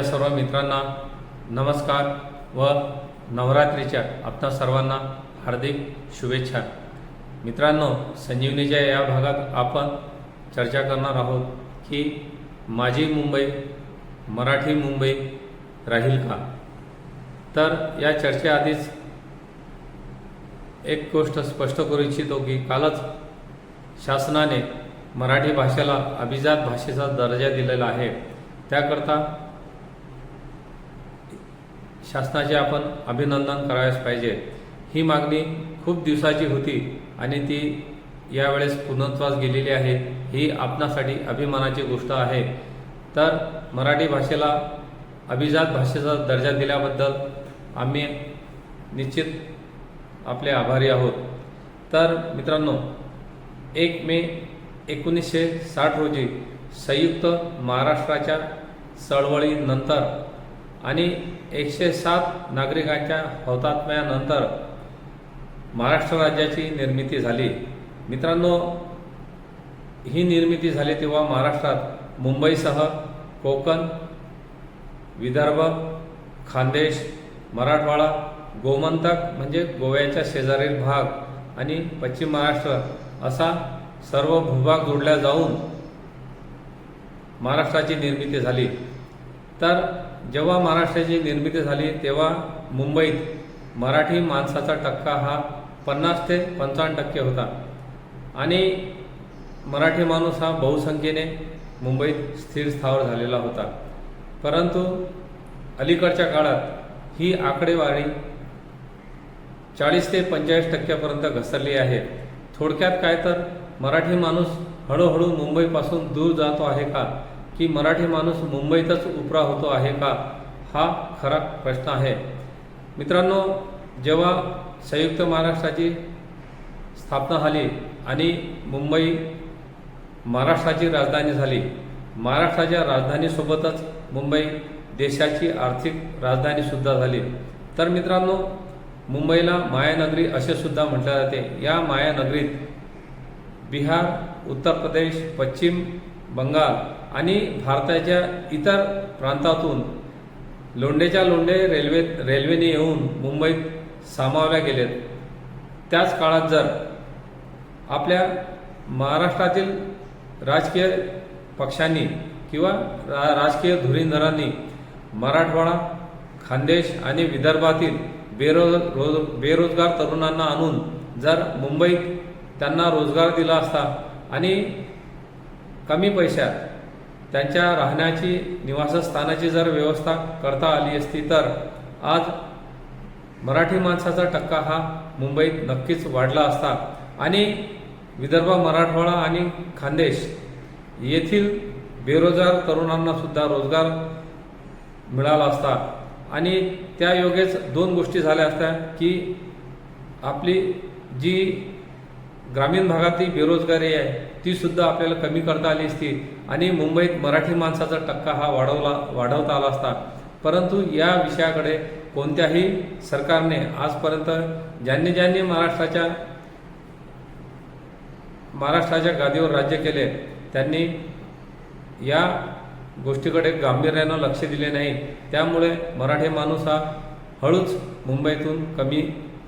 माझ्या सर्व मित्रांना नमस्कार व नवरात्रीच्या आपणा सर्वांना हार्दिक शुभेच्छा. मित्रांनो संजीवनीच्या या भागात आपण चर्चा करणार आहोत की माझी मुंबई मराठी मुंबई राहील का? तर या चर्चेआधीच एक गोष्ट स्पष्ट करू इच्छितो की कालच शासनाने मराठी भाषेला अभिजात भाषेचा दर्जा दिलेला आहे. त्याकरता शासनाचे आपण अभिनंदन करायला पाहिजे. ही मागणी खूप दिवसाची होती आणि ती यावेळेस पूर्णत्वास गेलेली आहे ही आपणासाठी अभिमानाची गोष्ट आहे. तर मराठी भाषेला अभिजात भाषेचा दर्जा दिल्याबद्दल आम्ही निश्चित आपले आभारी आहोत. तर मित्रांनो एक मे एकोणीसशे साठ रोजी संयुक्त महाराष्ट्राच्या चळवळीनंतर आणि एकशे सात नागरिकांच्या हौतात्म्यानंतर महाराष्ट्र राज्याची निर्मिती झाली. मित्रांनो ही निर्मिती झाली तेव्हा महाराष्ट्रात मुंबईसह कोकण विदर्भ खानदेश मराठवाडा गोमंतक म्हणजे गोव्याच्या शेजारील भाग आणि पश्चिम महाराष्ट्र असा सर्व भूभाग जोडल्या जाऊन महाराष्ट्राची निर्मिती झाली. तर जेव्हा महाराष्ट्राची निर्मिती झाली तेव्हा मुंबईत मराठी माणसाचा टक्का हा पन्नास ते पंचावन्न टक्के होता. आणि मराठी माणूस हा बहुसंख्येने मुंबईत स्थिर स्थावर झालेला होता. परंतु अलीकडच्या काळात ही आकडेवारी चाळीस ते पंचेचाळीस टक्क्यापर्यंत घसरली आहे. थोडक्यात काय तर मराठी माणूस हळूहळू मुंबईपासून दूर जातो आहे का? की मराठी माणूस मुंबईतच उपरा होतो आहे का? हा खरा प्रश्न आहे. मित्रांनो जेव्हा संयुक्त महाराष्ट्राची स्थापना झाली आणि मुंबई महाराष्ट्राची राजधानी झाली महाराष्ट्राच्या राजधानीसोबतच मुंबई देशाची आर्थिक राजधानीसुद्धा झाली. तर मित्रांनो मुंबईला मायानगरी असे सुद्धा म्हटले जाते. या मायानगरीत बिहार उत्तर प्रदेश पश्चिम बंगाल आणि भारताच्या इतर प्रांतातून लोंढेच्या लोंढे रेल्वे रेल्वेने येऊन मुंबईत सामावल्या गेलेत. त्याच काळात जर आपल्या महाराष्ट्रातील राजकीय पक्षांनी किंवा रा राजकीय धुरींधरांनी मराठवाडा खानदेश आणि विदर्भातील बेरोज रोज बेरोजगार तरुणांना आणून जर मुंबईत त्यांना रोजगार दिला असता आणि कमी पैशात त्यांच्या राहण्याची निवासस्थानाची जर व्यवस्था करता आली असती तर आज मराठी माणसाचा टक्का हा मुंबईत नक्कीच वाढला असता. आणि विदर्भ मराठवाडा आणि खानदेश येथील बेरोजगार तरुणांना सुद्धा रोजगार मिळाला असता. आणि त्या योगेच दोन गोष्टी झाल्या असत्या की आपली जी ग्रामीण भागातली बेरोजगारी आहे ती सुद्धा आपल्याला कमी करता आली असती. आणि मुंबईत मराठी माणसाचा टक्का हा वाढवला वाढवता आला असता. परंतु या विषयाकडे कोणत्याही सरकारने आजपर्यंत ज्यांनी ज्यांनी महाराष्ट्राच्या महाराष्ट्राच्या गादीवर राज्य केले त्यांनी या गोष्टीकडे गांभीर्यानं लक्ष दिले नाही. त्यामुळे मराठी माणूस हा हळूच मुंबईतून कमी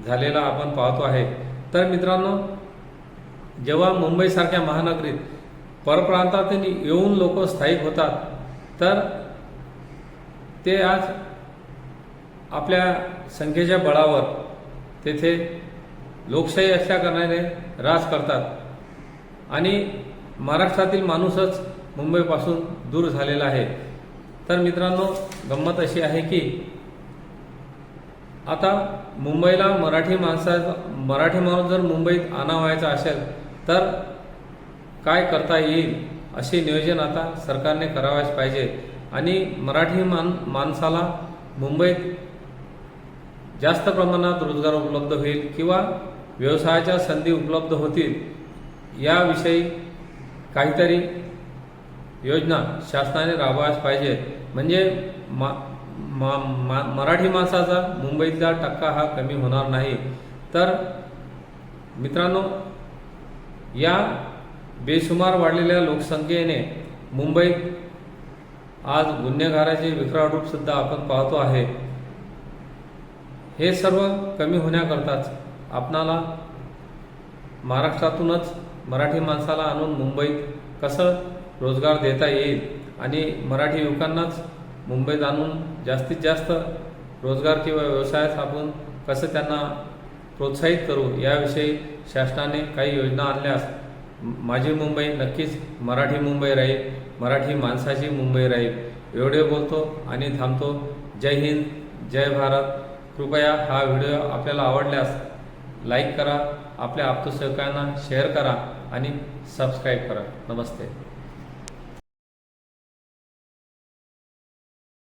झालेला आपण पाहतो आहे. तर मित्रांनो जेव्हा मुंबईसारख्या महानगरीत परप्रांतातून येऊन लोक स्थायिक होतात तर ते आज आपल्या संख्येच्या बळावर तेथे लोकशाही अशा कारणाने राज करतात. आणि महाराष्ट्रातील माणूसच मुंबईपासून दूर झालेला आहे. तर मित्रांनो गंमत अशी आहे की आता मुंबईला मराठी माणसा मराठी माणूस जर मुंबईत आणावायचा असेल तर काय करता येईल असे नियोजन आता सरकारने करावयास पाहिजे. आणि मराठी मान माणसाला मुंबईत जास्त प्रमाणात रोजगार उपलब्ध होईल किंवा व्यवसायाच्या संधी उपलब्ध होतील याविषयी काहीतरी योजना शासनाने राबवायच पाहिजे. म्हणजे मा मा मा मराठी माणसाचा मुंबईतला टक्का हा कमी होणार नाही. तर मित्रांनो या बेसुमार वाढलेल्या लोकसंख्येने मुंबईत आज गुन्हेगाराचे विक्राळ रूपसुद्धा आपण पाहतो आहे. हे सर्व कमी होण्याकरताच आपणाला महाराष्ट्रातूनच मराठी माणसाला आणून मुंबईत कसं रोजगार देता येईल आणि मराठी युवकांनाच मुंबईत आणून जास्तीत जास्त रोजगार किंवा व्यवसायात आपण कसं त्यांना प्रोत्साहित करू याविषयी शासनाने काही योजना आणल्यास माझी मुंबई नक्कीच मराठी मुंबई राहील मराठी माणसाची मुंबई राहील. एवढे बोलतो आणि थांबतो. जय हिंद जय भारत. कृपया हा व्हिडिओ आपल्याला आवडल्यास लाईक करा आपल्या आप्तसहकायांना शेअर करा आणि सबस्क्राईब करा. नमस्ते.